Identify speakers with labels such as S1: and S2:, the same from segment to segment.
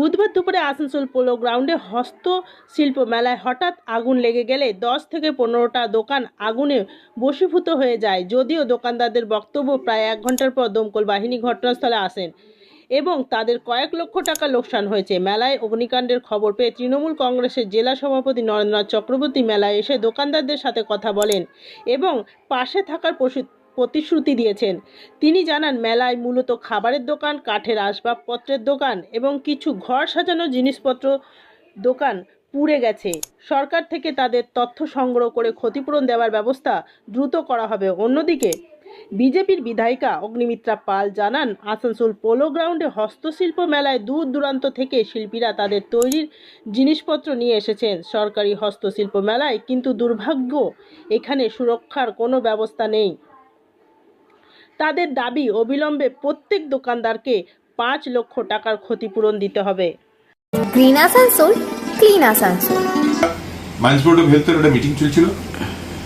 S1: বুধবার দুপুরে আসানসোল পোলো গ্রাউন্ডে হস্তশিল্প মেলায় হঠাৎ আগুন লেগে গেলে দশ থেকে পনেরোটা দোকান আগুনে বশীভূত হয়ে যায়। যদিও দোকানদারদের বক্তব্য প্রায় এক ঘণ্টার পর দমকল বাহিনী ঘটনাস্থলে আসেন এবং তাদের কয়েক লক্ষ টাকা লোকসান হয়েছে। মেলায় অগ্নিকাণ্ডের খবর পেয়ে তৃণমূল কংগ্রেসের জেলা সভাপতি নরেন্দ্রনাথ চক্রবর্তী মেলায় এসে দোকানদারদের সাথে কথা বলেন এবং পাশে থাকার প্রতিশ্রুতি দিয়েছেন। তিনি জানান, মেলায় মূলত খাবারের দোকান, কাঠের আসবাবপত্রের দোকান এবং কিছু ঘর সাজানো জিনিসপত্র দোকান পুড়ে গেছে। সরকার থেকে তাদের তথ্য সংগ্রহ করে ক্ষতিপূরণ দেওয়ার ব্যবস্থা দ্রুত করা হবে। অন্যদিকে, বিজেপির বিধায়িকা অগ্নিমিত্রা পাল জানান, আসানসোল পোলো গ্রাউন্ডে হস্তশিল্প মেলায় দূর দূরান্ত থেকে শিল্পীরা তাদের তৈরির জিনিসপত্র নিয়ে এসেছেন। সরকারি হস্তশিল্প মেলায় কিন্তু দুর্ভাগ্য, এখানে সুরক্ষার কোনো ব্যবস্থা নেই। তাদের দাবি অবিলম্বে প্রত্যেক দোকানদারকে পাঁচ লক্ষ টাকার ক্ষতিপূরণ দিতে হবে।
S2: Green Asansol clean Asansol
S3: mines board of হেলথের একটা মিটিং চলছিল।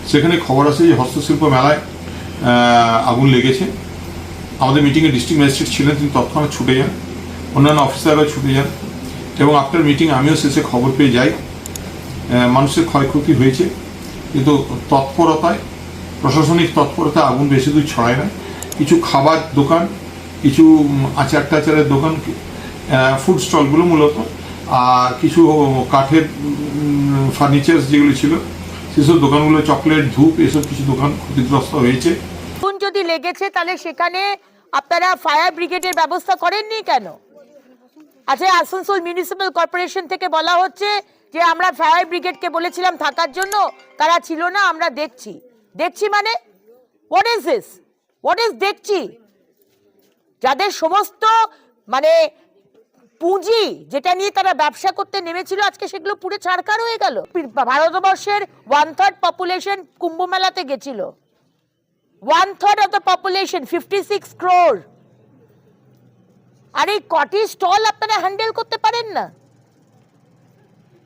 S3: সেখানে খবর আসে যে হস্তশিল্প মেলায় আগুন লেগেছে। আমাদের মিটিংয়ে ডিস্ট্রিক্ট ম্যাজিস্ট্রেট ছিলেন তিনি তৎক্ষণাৎ ছুটে যান। অন্যান্য অফিসাররা ছুটে যান। এবং আফটার মিটিং আমিও শেষে খবর পেয়ে যাই। আহ, মানুষের ক্ষয়ক্ষতি হয়েছে। কিন্তু তৎপরতায় প্রশাসনিক তৎপরতায় আগুন বেশি দূর ছড়ায় না। কিছু খাবার দোকান, কিছু আচার টাচারের দোকান ফুড স্টলগুলো মূলত, আর কিছু কাঠের ফার্নিচার যেগুলো ছিল, সেসব দোকানগুলো চকলেট ধূপ, এসব কিছু দোকান ক্ষতিগ্রস্ত হয়েছে।
S4: যদি লেগেছে, তাহলে সেখানে আপনারা ফায়ার ব্রিগেডের ব্যবস্থা করেননি কেন? আচ্ছা আসানসোল মিউনিসিপ্যাল কর্পোরেশন থেকে বলা হচ্ছে যে, আমরা ফায়ার ব্রিগেডকে বলেছিলাম থাকার জন্য, তারা ছিল না, আমরা দেখছি। দেখছি মানে? What is this what is দেখছি যাদের সমস্ত মানে পুঁজি যেটা নিয়ে তারা ব্যবসা করতে নেমেছিল, আজকে সেগুলো পুরো ছাড়কার হয়ে গেল। ভারতবর্ষের ওয়ান থার্ড পপুলেশন কুম্ভ মেলাতে গেছিল। One third of the population fifty six crore আর এই কটি স্টল আপনারা হ্যান্ডেল করতে পারেন না।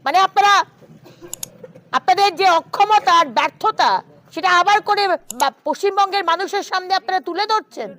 S4: মানে আপনারা, আপনাদের যে অক্ষমতা আর ব্যর্থতা সেটা আবার করে পশ্চিমবঙ্গের মানুষের সামনে আপনারা তুলে ধরছেন?